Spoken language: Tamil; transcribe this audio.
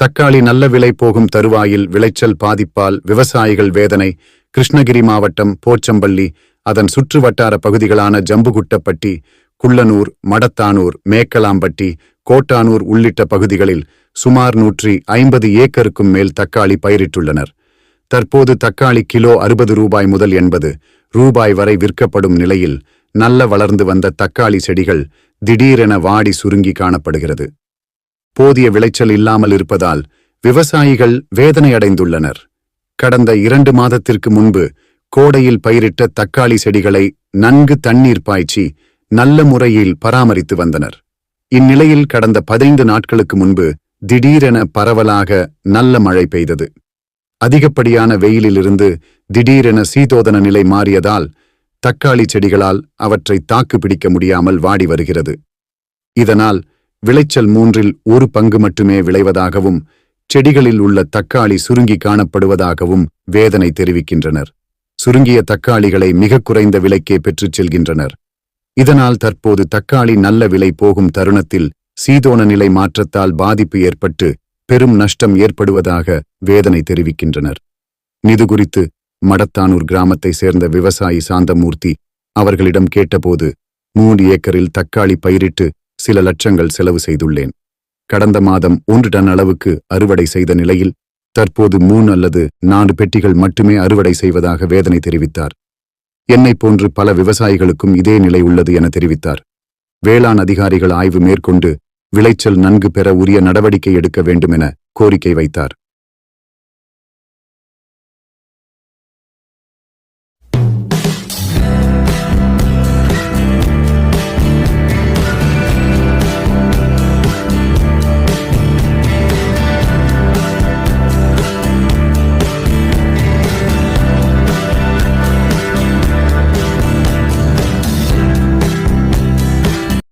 தக்காளி நல்ல விலை போகும் தருவாயில் விளைச்சல் பாதிப்பால் விவசாயிகள் வேதனை. கிருஷ்ணகிரி மாவட்டம் போச்சம்பள்ளி அதன் சுற்று வட்டார பகுதிகளான ஜம்புகுட்டப்பட்டி குள்ளனூர் மடத்தானூர் மேக்கலாம்பட்டி கோட்டானூர் உள்ளிட்ட பகுதிகளில் சுமார் நூற்றி ஐம்பது ஏக்கருக்கும் மேல் தக்காளி பயிரிட்டுள்ளனர். தற்போது தக்காளி கிலோ அறுபது ரூபாய் முதல் எண்பது ரூபாய் வரை விற்கப்படும் நிலையில் நல்ல வளர்ந்து வந்த தக்காளி செடிகள் திடீரென வாடி சுருங்கி காணப்படுகிறது. போதிய விளைச்சல் இல்லாமல் இருப்பதால் விவசாயிகள் வேதனையடைந்துள்ளனர். கடந்த இரண்டு மாதத்திற்கு முன்பு கோடையில் பயிரிட்ட தக்காளி செடிகளை நன்கு தண்ணீர் பாய்ச்சி நல்ல முறையில் பராமரித்து வந்தனர். இந்நிலையில் கடந்த பதினைந்து நாட்களுக்கு முன்பு திடீரென பரவலாக நல்ல மழை பெய்தது. அதிகப்படியான வெயிலிலிருந்து திடீரென சீதோதன நிலை மாறியதால் தக்காளி செடிகளால் அவற்றை தாக்கு பிடிக்க முடியாமல் வாடி வருகிறது. இதனால் விளைச்சல் மூன்றில் ஒரு பங்கு மட்டுமே விளைவதாகவும் செடிகளில் உள்ள தக்காளி சுருங்கி காணப்படுவதாகவும் வேதனை தெரிவிக்கின்றனர். சுருங்கிய தக்காளிகளை மிக குறைந்த விலைக்கே பெற்றுச் செல்கின்றனர். இதனால் தற்போது தக்காளி நல்ல விலை போகும் தருணத்தில் சீதோன நிலை மாற்றத்தால் பாதிப்பு ஏற்பட்டு பெரும் நஷ்டம் ஏற்படுவதாக வேதனை தெரிவிக்கின்றனர். இது குறித்து மடத்தானூர் கிராமத்தை சேர்ந்த விவசாயி சாந்தமூர்த்தி அவர்களிடம் கேட்டபோது மூன்று ஏக்கரில் தக்காளி பயிரிட்டு சில லட்சங்கள் செலவு செய்துள்ளேன். கடந்த மாதம் ஒன்று டன் அளவுக்கு அறுவடை செய்த நிலையில் தற்போது மூணு அல்லது நான்கு பெட்டிகள் மட்டுமே அறுவடை செய்வதாக வேதனை தெரிவித்தார். என்னைப் போன்று பல விவசாயிகளுக்கும் இதே நிலை உள்ளது என தெரிவித்தார். வேளாண் அதிகாரிகள் ஆய்வு மேற்கொண்டு விளைச்சல் நன்கு பெற உரிய நடவடிக்கை எடுக்க வேண்டும் என கோரிக்கை வைத்தார்.